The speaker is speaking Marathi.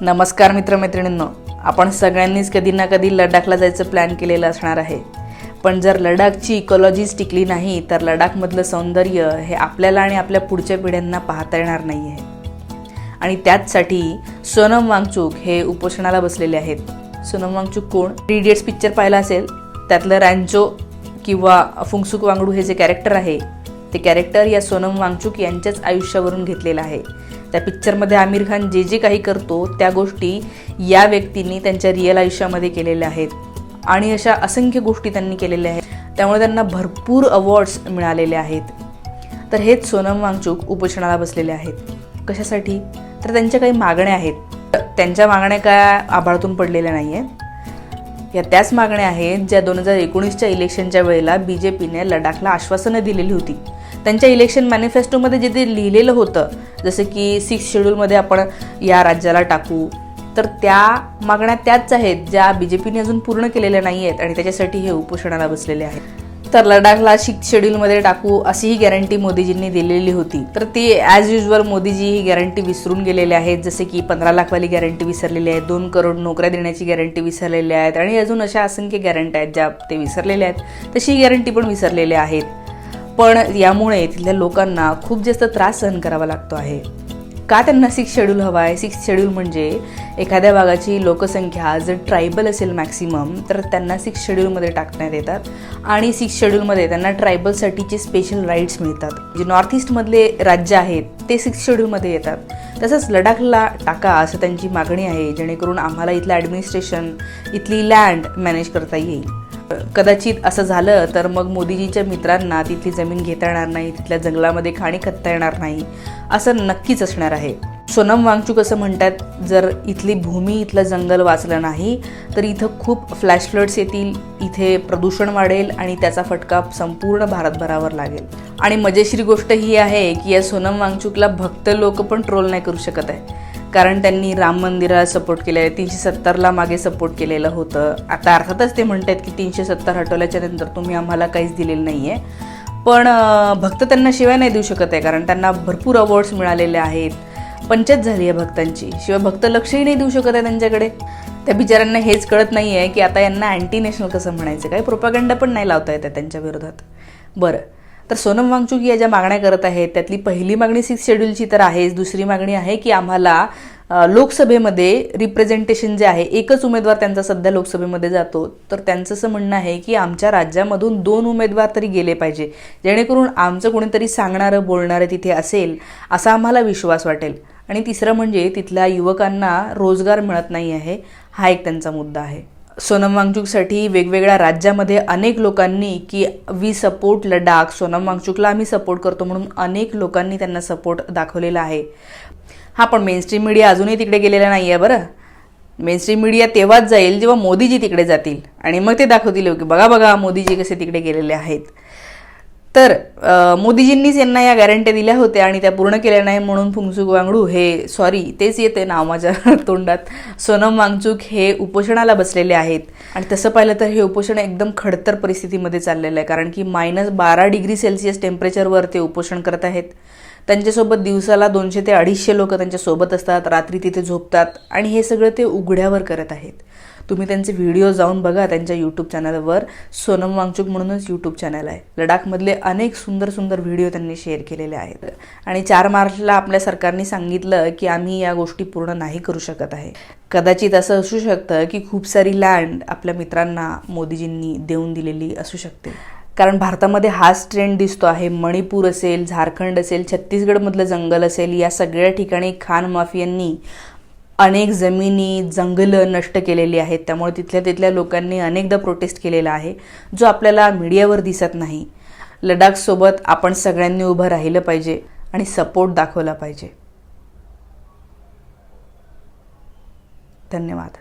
नमस्कार मित्रमैत्रिणींनो आपण सगळ्यांनीच कधी ना कधी लडाखला जायचं प्लॅन केलेलं असणार आहे. पण जर लडाखची इकॉलॉजीच टिकली नाही तर लडाखमधलं सौंदर्य हे आपल्याला आणि आपल्या पुढच्या पिढ्यांना पाहता येणार नाही आहे आणि त्याचसाठी सोनम वांगचूक हे उपोषणाला बसलेले आहेत. सोनम वांगचूक कोण? थ्री इडियट्स पिक्चर पाहिला असेल. त्यातलं रॅन्चो किंवा फुंगसुक वांगडू हे जे कॅरेक्टर आहे ते कॅरेक्टर या सोनम वांगचूक यांच्याच आयुष्यावरून घेतलेलं आहे. त्या पिक्चरमध्ये आमिर खान जे जे काही करतो त्या गोष्टी या व्यक्तींनी त्यांच्या रिअल आयुष्यामध्ये केलेल्या आहेत. आणि अशा असंख्य गोष्टी त्यांनी केलेल्या आहेत. त्यामुळे त्यांना भरपूर अवॉर्ड्स मिळालेले आहेत. तर हेच सोनम वांगचूक उपोषणाला बसलेले आहेत. कशासाठी? तर त्यांच्या काही मागण्या आहेत. त्यांच्या मागण्या काय आभाळातून पडलेल्या नाही आहेत या त्याच मागण्या आहेत ज्या दोन हजार एकोणीसच्या इलेक्शनच्या वेळेला बी जे पीने लडाखला आश्वासनं दिलेली होती. त्यांच्या इलेक्शन मॅनिफेस्टोमध्ये जे ते लिहिलेलं होतं जसं की सिक्स शेड्यूलमध्ये आपण या राज्याला टाकू तर त्या मागण्या त्याच आहेत ज्या बी जे पीने अजून पूर्ण केलेल्या नाही आहेत आणि त्याच्यासाठी हे उपोषणाला बसलेले आहेत. तर लडाखला सिक्स शेड्यूलमध्ये टाकू अशी ही गॅरंटी मोदीजींनी दिलेली होती. तर ती ॲज युजल मोदीजी ही गॅरंटी विसरून गेलेले आहेत जसे की पंधरा लाखवाली गॅरंटी विसरलेली आहे दोन करोड नोकऱ्या देण्याची गॅरंटी विसरलेल्या आहेत आणि अजून अशा असंख्य गॅरंटी आहेत ज्या ते विसरलेल्या आहेत. तशी ही गॅरंटी पण विसरलेल्या आहेत. पण यामुळे तिथल्या लोकांना खूप जास्त त्रास सहन करावा लागतो आहे. का त्यांना सिक्स शेड्यूल हवा आहे सिक्स शेड्यूल म्हणजे एखाद्या भागाची लोकसंख्या जर ट्रायबल असेल मॅक्सिमम तर त्यांना सिक्स शेड्यूलमध्ये टाकण्यात येतात आणि सिक्स शेड्यूलमध्ये त्यांना ट्रायबलसाठीचे स्पेशल राईट्स मिळतात. जे नॉर्थ ईस्टमधले राज्य आहेत ते सिक्स शेड्यूलमध्ये येतात. तसंच लडाखला टाका असं त्यांची मागणी आहे जेणेकरून आम्हाला इथलं ॲडमिनिस्ट्रेशन इथली लँड मॅनेज करता येईल. कदाचित असं झालं तर मग मोदीजीच्या मित्रांना तिथली जमीन घेता येणार नाही तिथल्या जंगलामध्ये खाणी खत्ता येणार नाही असं नक्कीच असणार आहे. सोनम वांगचूक असं म्हणतात जर इथली भूमी इथलं जंगल वाचलं नाही तर इथं खूप फ्लॅश फ्लड्स येतील इथे प्रदूषण वाढेल आणि त्याचा फटका संपूर्ण भारतभरावर लागेल. आणि मजेशीर गोष्ट ही आहे की या सोनम वांगचूकला भक्त लोक पण ट्रोल नाही करू शकत आहे. कारण त्यांनी राम मंदिराला सपोर्ट केलं आहे. तीनशे सत्तरला मागे सपोर्ट केलेलं होतं. आता अर्थातच ते म्हणतात की तीनशे सत्तर हटवल्याच्या नंतर तुम्ही आम्हाला काहीच दिलेलं नाही आहे पण भक्त त्यांना शिवाय नाही देऊ शकत आहे कारण त्यांना भरपूर अवॉर्ड्स मिळालेले आहेत. पंचायत झाली आहे भक्तांची. शिवाय भक्त लक्षही नाही देऊ शकत आहे त्यांच्याकडे. त्या बिचाऱ्यांना हेच कळत नाही आहे की आता यांना अँटी नॅशनल कसं म्हणायचं? काही प्रोपागंडा पण नाही लावता येत त्यांच्या विरोधात. बरं. तर सोनम वांगचूक या ज्या मागण्या करत आहेत त्यातली पहिली मागणी सिक्स शेड्यूलची तर आहेच. दुसरी मागणी आहे की आम्हाला लोकसभेमध्ये रिप्रेझेंटेशन जे आहे एकच उमेदवार त्यांचा सध्या लोकसभेमध्ये जातो. तर त्यांचं असं म्हणणं आहे की आमच्या राज्यामधून दोन उमेदवार तरी गेले पाहिजे. जेणेकरून आमचं कोणीतरी सांगणारं बोलणारं तिथे असेल असा आम्हाला विश्वास वाटेल. आणि तिसरं म्हणजे तिथल्या युवकांना रोजगार मिळत नाही आहे. हा एक त्यांचा मुद्दा आहे. सोनम वांगचूकसाठी वेगवेगळ्या राज्यामध्ये अनेक लोकांनी की वी सपोर्ट लडाख सोनम वांगचूकला आम्ही सपोर्ट करतो म्हणून अनेक लोकांनी त्यांना सपोर्ट दाखवलेला आहे. हा पण मेनस्ट्रीम मीडिया अजूनही तिकडे गेलेला नाही आहे बरं. मेनस्ट्रीम मीडिया तेव्हाच जाईल जेव्हा मोदीजी तिकडे जातील. आणि मग ते दाखवतील की बघा बघा मोदीजी कसे तिकडे गेलेले आहेत. तर मोदीजींनीच यांना या गॅरंटी दिल्या होत्या आणि त्या पूर्ण केल्या नाही म्हणून फुंगसुक वांगडू हे सॉरी तेच येते नाव माझ्या तोंडात. सोनम वांगचूक हे उपोषणाला बसलेले आहेत. आणि तसं पाहिलं तर हे उपोषण एकदम खडतर परिस्थितीमध्ये चाललेलं आहे कारण की मायनस बारा डिग्री सेल्सिअस टेम्परेचरवर ते उपोषण करत आहेत. त्यांच्यासोबत दिवसाला दोनशे ते अडीचशे लोक त्यांच्यासोबत असतात रात्री तिथे झोपतात आणि हे सगळं ते उघड्यावर करत आहेत. तुम्ही त्यांचे व्हिडिओ जाऊन बघा त्यांच्या यूट्यूब चॅनलवर सोनम वांगचूक म्हणूनच यूट्यूब चॅनल आहे. लडाखमधले अनेक सुंदर सुंदर व्हिडिओ त्यांनी शेअर केलेले आहेत. आणि चार मार्चला आपल्या सरकारने सांगितलं की आम्ही या गोष्टी पूर्ण नाही करू शकत आहे. कदाचित असं असू शकतं की खूप सारी लँड आपल्या मित्रांना मोदीजींनी देऊन दिलेली असू शकते. कारण भारतामध्ये हाच ट्रेंड दिसतो आहे. मणिपूर असेल झारखंड असेल छत्तीसगडमधलं जंगल असेल या सगळ्या ठिकाणी खान माफियांनी अनेक जमिनी जंगलं नष्ट केलेली आहेत. त्यामुळे तिथल्या तिथल्या लोकांनी अनेकदा प्रोटेस्ट केलेला आहे जो आपल्याला मीडियावर दिसत नाही. लडाखसोबत आपण सगळ्यांनी उभं राहिलं पाहिजे आणि सपोर्ट दाखवला पाहिजे. धन्यवाद.